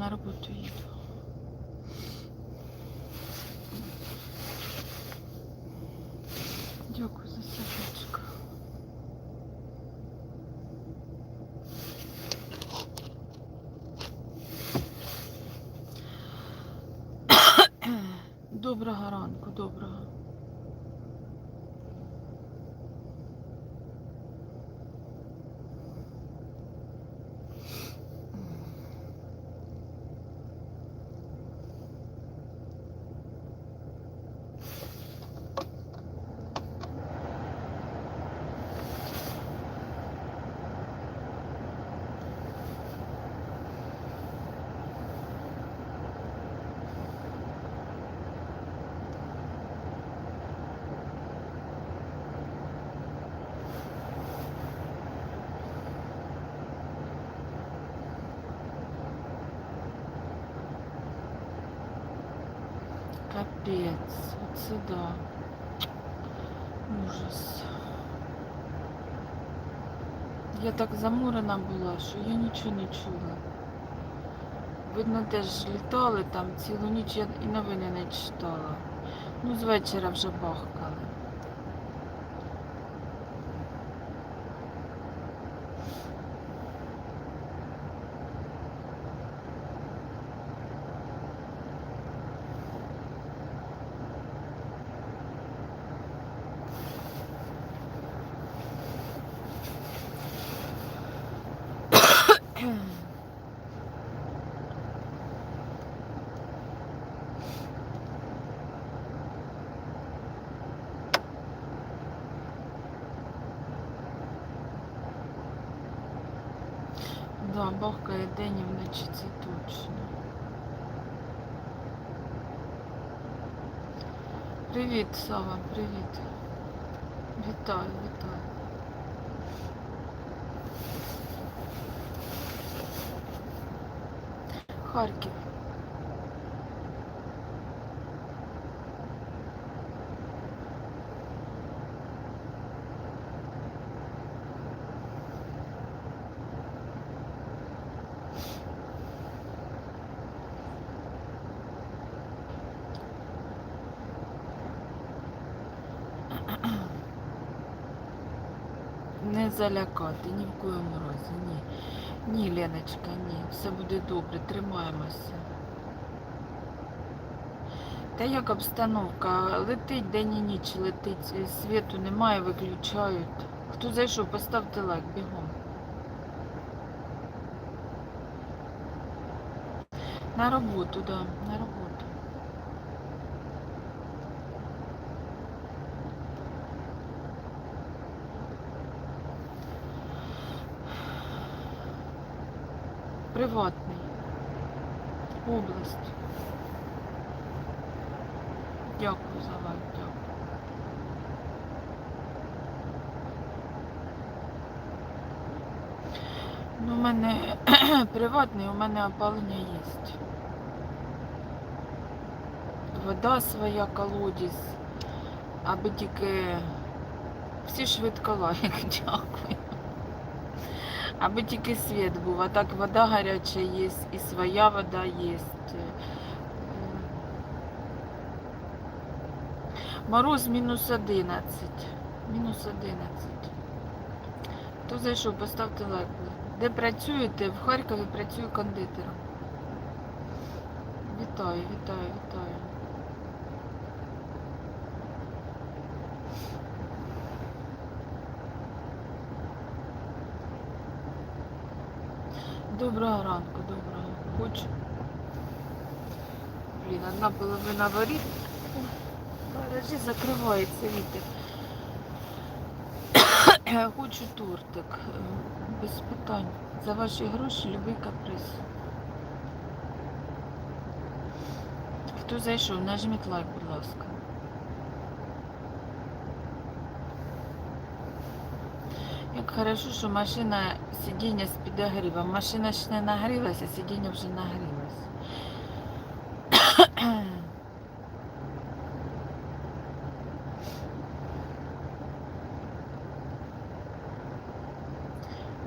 на роботу їду. Дякую за сердечко. Доброго ранку, доброго. Капець, оце да. Ужас. Я так заморена була, що я нічого не чула. Видно, теж літали там цілу ніч я і новини не читала. Ну, з вечора вже бахкали. день і вночі, це точно. Привіт, Сава, привіт. Вітаю, вітаю. Харків. Залякати, ні в коєму разі, ні. Ні, Леночка, ні. Все буде добре, тримаємося. Та як обстановка? Летить день і ніч, летить, е, світу немає, виключають. Хто зайшов, поставте лайк, бігом. На роботу, да, на роботу. Приватний. Область. Дякую за лайк, дякую. Ну, у мене приватний, у мене опалення є. Вода своя, колодязь, аби тільки всі швидко лайк, дякую. Аби тільки світ був, а так вода гаряча є, і своя вода є. Мороз мінус 11. Мінус 11. Хто зайшов, поставте лайк. Де працюєте? В Харкові працюю кондитером. Вітаю, вітаю, вітаю. Доброго ранку, доброго. Хочу. Блін, одна половина воріт. Гаражі закривається вітер. Хочу тортик. Без питань. За ваші гроші любий каприз. Хто зайшов, нажміть лайк, будь ласка. Хорошо, що машина сидіння з підогрівом. Машина ще не нагрілася, сидіння вже нагрілося.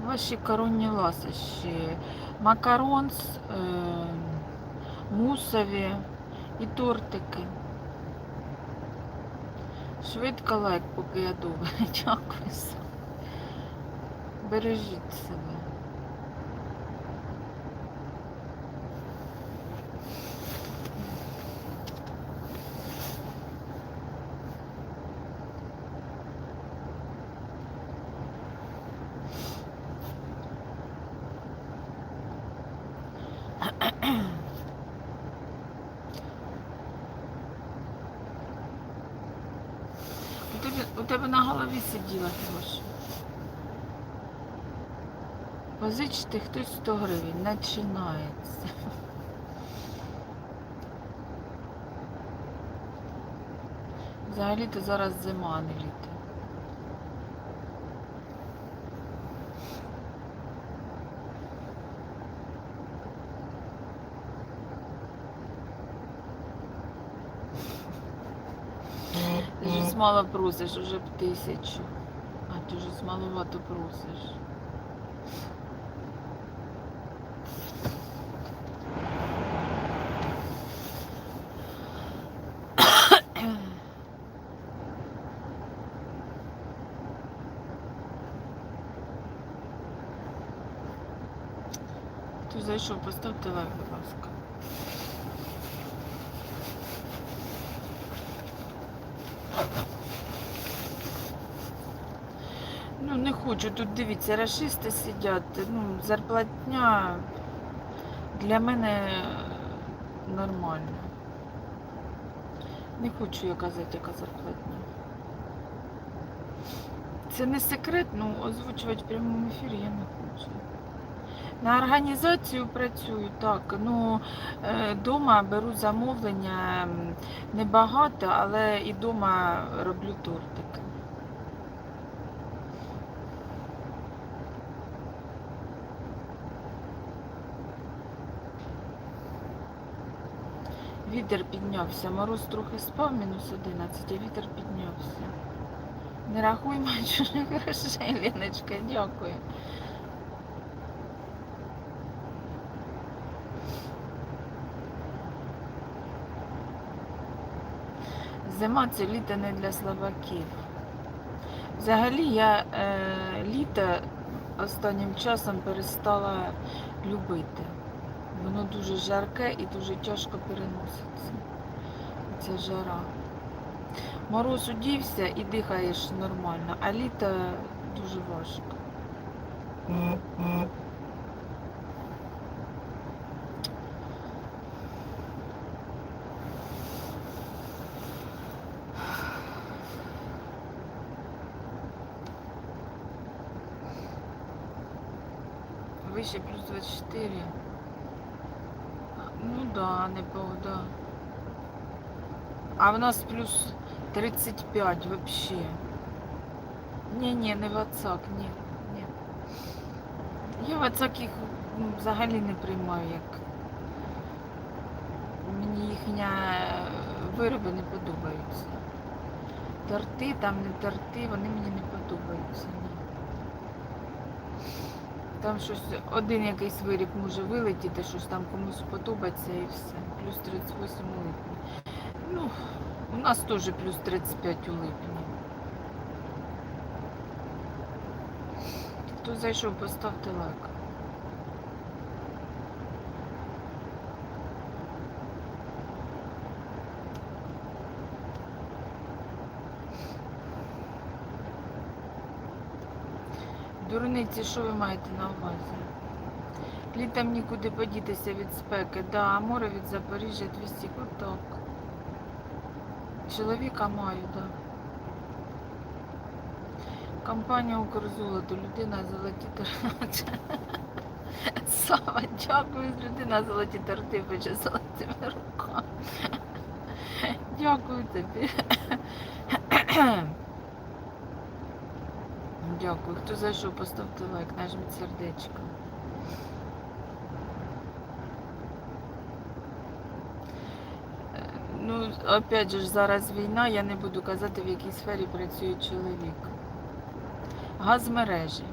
ваші коронні ласощі? Макаронс, е, мусові і тортики. Швидко лайк, поки я добре. Дякую. Бережіть себе. У тебе, на голові сиділа гроші. Позичте хтось 100 гривень, починається. Взагалі-то зараз зима, не літо. Ти ж мало просиш, уже б тисячу. А ти ж маловато просиш. Зайшов, поставте лайк, будь ласка. Ну, не хочу. Тут дивіться, расисти сидять. Ну, зарплатня для мене нормальна. Не хочу я казати, яка зарплатня. Це не секрет, ну озвучувати в прямому ефірі я не хочу. На організацію працюю, так. Ну, е, дома беру замовлення небагато, але і дома роблю тортики. Вітер піднявся. Мороз трохи спав, мінус 11, а вітер піднявся. Не рахуй чужих грошей, Леночка, дякую. Зима це літо не для слабаків. Взагалі я е, літо останнім часом перестала любити. Воно дуже жарке і дуже тяжко переноситься. Ця жара. Мороз удівся і дихаєш нормально, а літо дуже важко. Вище плюс 24. Ну да, не да. А в нас плюс 35 вообще. Ні-ні, не вацак, ні, ні. Я вацак їх взагалі не приймаю як. Мені їхня е, вироби не подобаються. Торти, там не торти, вони мені не подобаються. Там щось один якийсь виріб може вилетіти, щось там комусь подобається і все. Плюс 38 у липні. Ну, у нас теж плюс 35 у липні. Хто зайшов, поставте лайк. Дурниці, що ви маєте на увазі? Літом нікуди подітися від спеки. Да, море від Запоріжжя 200 куток. Чоловіка маю, да. Компанія Укрзолото, людина золоті торти. Сава, дякую, людина золоті торти пече золотими руками. Дякую тобі. Дякую. Хто зайшов, поставте лайк, нажміть сердечко. Е, Ну, опять же, зараз війна, я не буду казати, в якій сфері працює чоловік. Газмережі.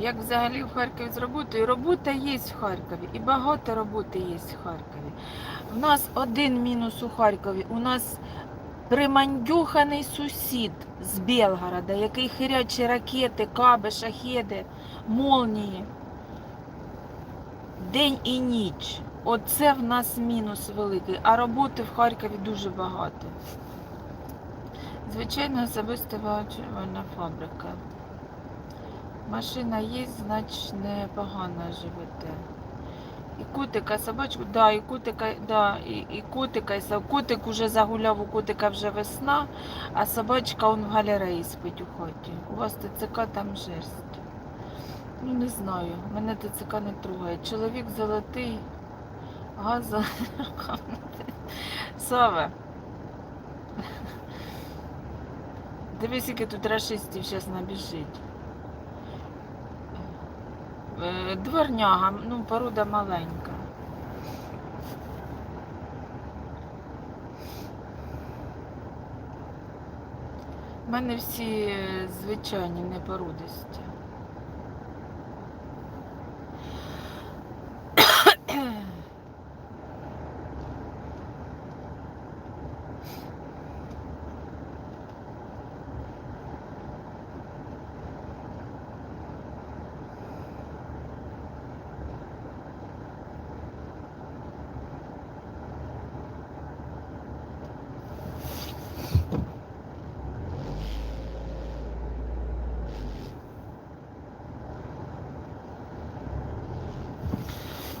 Як взагалі в Харкові з роботою? Робота є в Харкові, і багато роботи є в Харкові. У нас один мінус у Харкові. У нас примандюханий сусід з Белгорода, який хирячі ракети, каби, шахеди, молнії. День і ніч. Оце в нас мінус великий, а роботи в Харкові дуже багато. Звичайно, особиста виготовлена фабрика. Машина є, значить непогано живете. І котика, собачку, да, і котика, да, і, і котика, і со- котик уже загуляв, у котика вже весна, а собачка он в галереї спить у хаті. У вас ТЦК там жерсть. Ну не знаю, мене ТЦК не трогає. Чоловік золотий, газ золотий. Саве. Дивись, який тут рашистів зараз набіжить. Е, Дворняга, ну, порода маленька. У мене всі е, звичайні непородисті.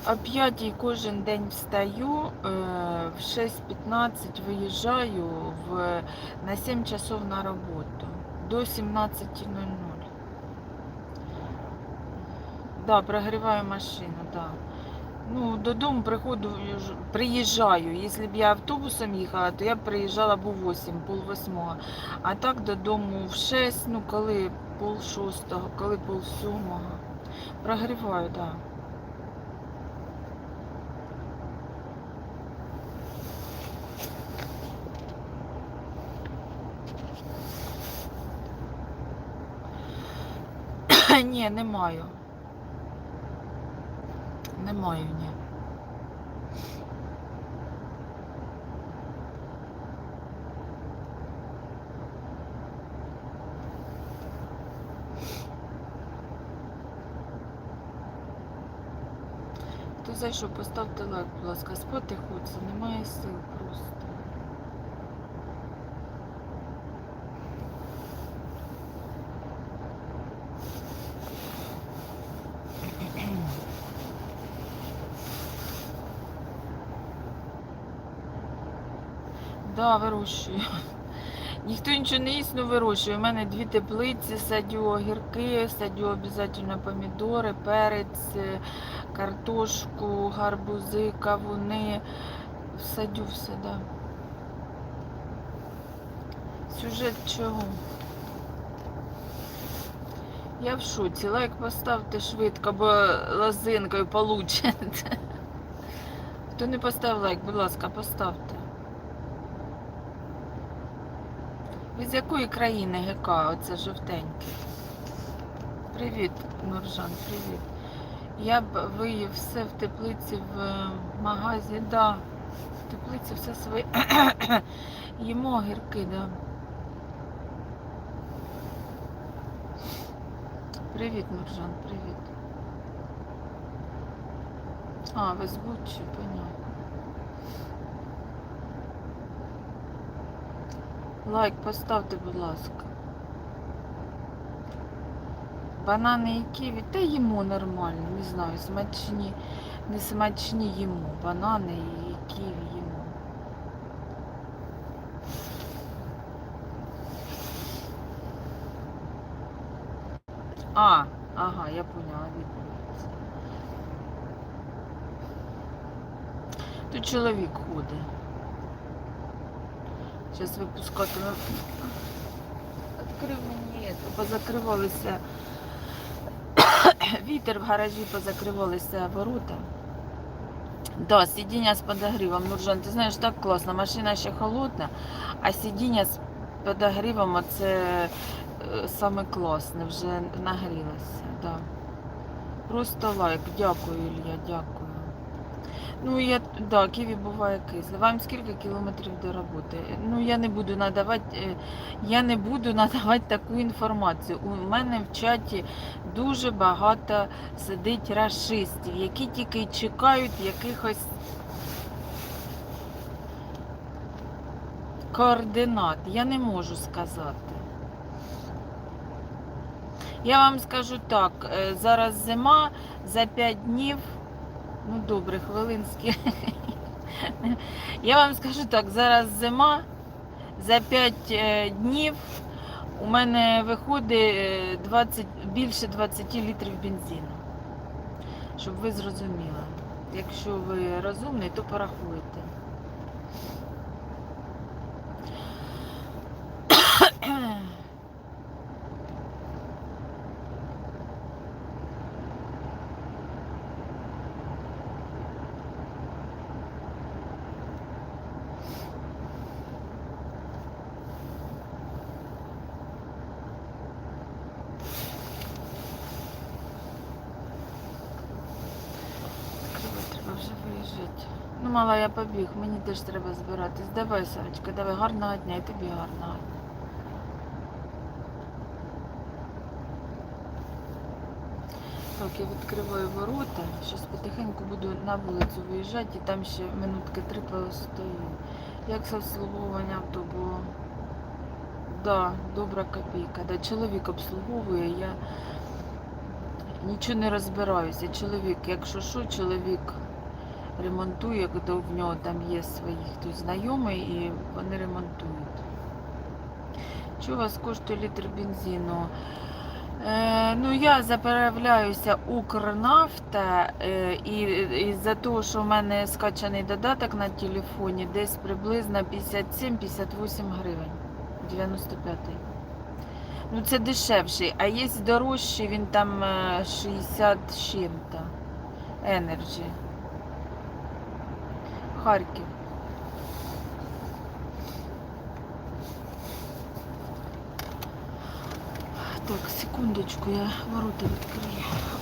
О 5 кожен день встаю, е, в 6.15 виїжджаю в, на 7 часов на роботу до 17.00. Да, прогріваю машину, да. Ну, додому приходу, приїжджаю. Якщо б я автобусом їхала, то я б приїжджала б у 8, пол восьмого. А так додому в 6, ну коли пол шостого, коли пол сьомого. Прогріваю, так. Да. Ні, не маю. Не маю, ні. Хто зайшов, поставте лайк, будь ласка, спати хочеться, немає сил просто. Да, вирощую. Ніхто нічого не їсть, але вирощує. У мене дві теплиці, садю огірки, садю обов'язково помідори, перець, е, картошку, гарбузи, кавуни. Садю все, да. Сюжет чого? Я в шоці. Лайк поставте швидко, бо лозинкою получите. Хто не поставив лайк, будь ласка, поставте. Ви з якої країни ГК? Оце жовтеньке. Привіт, Нуржан, привіт. Я б виїв все в теплиці в е, магазі, да. В теплиці все своє. Їмо огірки, да. Привіт, Нуржан, привіт. А, ви з Бучі, понятно. Лайк поставте, будь ласка. Банани і ківі, та їмо нормально, не знаю, смачні, не смачні їмо. Банани і ківі їмо. А, ага, я поняла відповідь. Тут чоловік ходить. Зараз випускатиме. Відкрив мені, позакривалися. Вітер в гаражі позакривалися ворота. Да, сидіння з подогрівом. Нуржан, ти знаєш, так класно. Машина ще холодна, а сидіння з подогрівом це е, саме класне, вже нагрілося. Да. Просто лайк. Дякую, Ілля, дякую. Ну, я, да, Києві буває кисле. Вам скільки кілометрів до роботи? Ну, я не буду надавати, е, я не буду надавати таку інформацію. У мене в чаті дуже багато сидить расистів, які тільки чекають якихось координат. Я не можу сказати. Я вам скажу так, е, зараз зима, за 5 днів, ну добре, хвилинські. Я вам скажу так, зараз зима, за 5 е, днів у мене виходить е, 20, більше 20 літрів бензину. Щоб ви зрозуміли. Якщо ви розумний, то порахуйте. Треба, треба вже виїжджати. Ну, мала, я побіг, мені теж треба збиратись. Давай, Сарочка, давай, гарного дня і тобі гарного. Так, я відкриваю ворота. Зараз потихеньку буду на вулицю виїжджати і там ще минутки три постою. Як з обслуговування автобу? Да, добра копійка. Да, чоловік обслуговує, я нічого не розбираюся. Чоловік, якщо що, чоловік ремонтує, коли в нього там є свої хтось знайомий і вони ремонтують. Що у вас коштує літр бензину? Е, ну, я заправляюся Укрнафта е, і, і за того, що в мене скачаний додаток на телефоні, десь приблизно 57-58 гривень. 95-й. Ну, це дешевший, а є дорожчий, він там е, 60 з чим-то. Energy. Харків. Так, секундочку, я ворота відкрию.